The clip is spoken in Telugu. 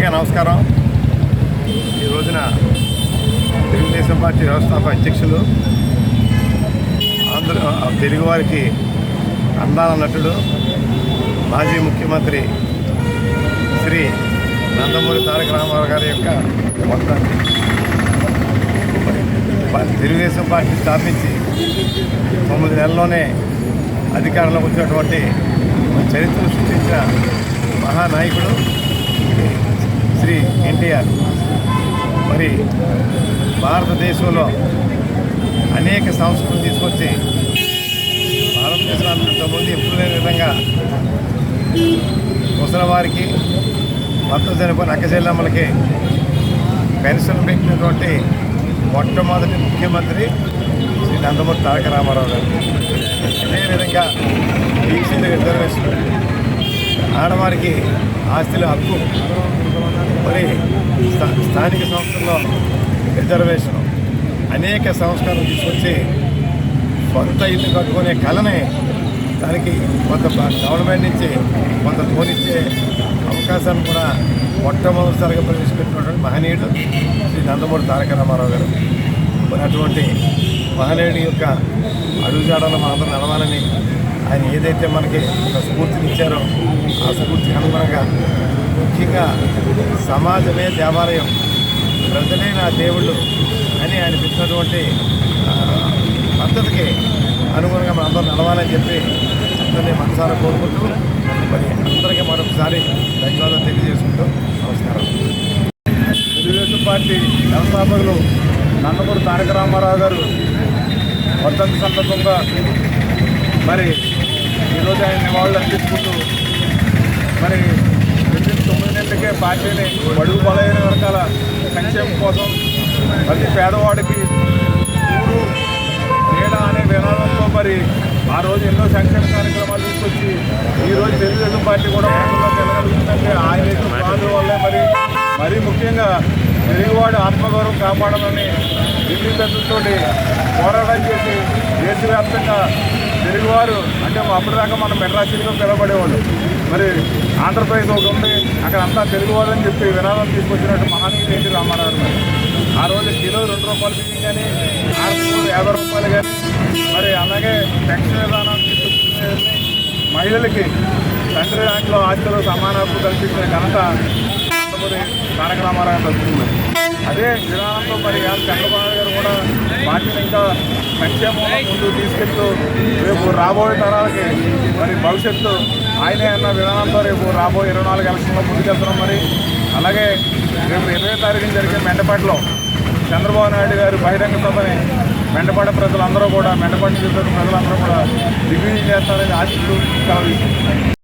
అందరికీ నమస్కారం. ఈ రోజున తెలుగుదేశం పార్టీ వ్యవస్థాపక అధ్యక్షులు ఆంధ్ర తెలుగువారికి అందాల నటుడు మాజీ ముఖ్యమంత్రి శ్రీ నందమూరి తారక రామారావు గారి యొక్క తెలుగుదేశం పార్టీ స్థాపించి తొమ్మిది నెలల్లోనే అధికారంలోకి వచ్చినటువంటి చరిత్రను సృష్టించిన మహానాయకుడు ఎన్టీఆర్. మరి భారతదేశంలో అనేక సంస్కృతులు తీసుకొచ్చి భారతదేశంలో ఇంతకుముందు ఎప్పుడు లేని విధంగా ముసలివారికి భర్త చనిపోయిన అక్క చెల్లెమ్మలకి పెన్షన్ పెట్టినటువంటి మొట్టమొదటి ముఖ్యమంత్రి శ్రీ నందమూరి తారక రామారావు గారు. అదేవిధంగా బీసీల రిజర్వేషన్ ఆడవారికి ఆస్తిలో హక్కు మరి స్థా- స్థానిక సంస్థల్లో రిజర్వేషన్ అనేక సంస్కరణలు తీసుకొచ్చి సొంత ఇల్లు కట్టుకునే కళని దానికి కొంత గవర్నమెంట్ నుంచి కొంత తోనిచ్చే అవకాశాన్ని కూడా మొట్టమొదటిసారిగా ప్రవేశపెట్టినటువంటి మహనీయుడు శ్రీ నందమూరి తారక రామారావు గారు. మరి అటువంటి మహనీయుడి యొక్క అడుగుజాడలు మాత్రం నడవాలని ఆయన ఏదైతే మనకి ఒక స్ఫూర్తిని ఇచ్చారో ఆ స్ఫూర్తికి అనుగుణంగా ముఖ్యంగా సమాజమే దేవాలయం. ప్రజలే నా దేవుళ్ళు అని ఆయన పెట్టినటువంటి పద్ధతికి అనుగుణంగా మనందరం నిలవాలని నడవాలని చెప్పి అందరినీ మనసారా కోరుకుంటూ మరి అందరికీ మరొకసారి ధన్యవాదాలు తెలియజేసుకుంటూ నమస్కారం. తెలుగుదేశం పార్టీ వ్యవస్థాపకులు నందమూరి తారక రామారావు గారు వర్ధంతి సందర్భంగా మరి ఈరోజు ఆయన నివాళులు అర్పిస్తుంటూ మరి ప్రతి తొమ్మిది నెలలకే పార్టీని బడుగు బలైన రకాల సంక్షేమం కోసం ప్రతి పేదవాడికి ఊరు నీడ అనే విధానంతో మరి ఆ రోజు ఎన్నో సంక్షేమ కార్యక్రమాలు తీసుకొచ్చి ఈరోజు తెలుగుదేశం పార్టీ కూడా ప్రజల్లోకి వెళ్ళగలుగుతుందంటే ఆయన చేసిన వల్లే మరి మరీ ముఖ్యంగా తెలుగువాడు ఆత్మగౌరవం కాపాడాలని ఢిల్లీ పెద్దలతోటి పోరాటం చేసి దేశవ్యాప్తంగా తెలుగువారు అంటే అప్పటిదాకా మనం మెడ్రాసీలుగా పిలవబడేవాళ్ళు. మరి ఆంధ్రప్రదేశ్ ఒకటి ఉంది అక్కడ అంతా తెలుగువారు అని చెప్పి విరాళం తీసుకొచ్చినట్టు మహానీయుడు ఏంటి రామారావు గారు ఆ రోజు కిలో రెండు రూపాయలు బియ్యం కానీ ఆరు యాభై రూపాయలు కానీ మరి అలాగే పెన్షన్ విధానం మహిళలకి తండ్రి దాంట్లో ఆస్తులు సమాన హక్కు కల్పించిన ఘనత నందమూరి తారక రామారావు అదే విధానంతో మరి చంద్రబాబు గారు కూడా పార్టీని ఇంకా సంక్షేమంలో ముందుకు తీసుకెళ్తూ రేపు రాబోయే తరాలకి మరి భవిష్యత్తు ఆయనే అన్న విధానంతో రేపు రాబోయే ఇరవై నాలుగు ఎలక్షన్లో ముందుకెళ్తున్నాం మరి. అలాగే రేపు ఇరవై తారీఖున జరిగే మెండపాటిలో చంద్రబాబు నాయుడు గారు బహిరంగ సభని మెండపాట ప్రజలందరూ కూడా మెండపాటి ప్రజలందరూ కూడా దిగ్విజయం చేస్తారని ఆశిస్తూ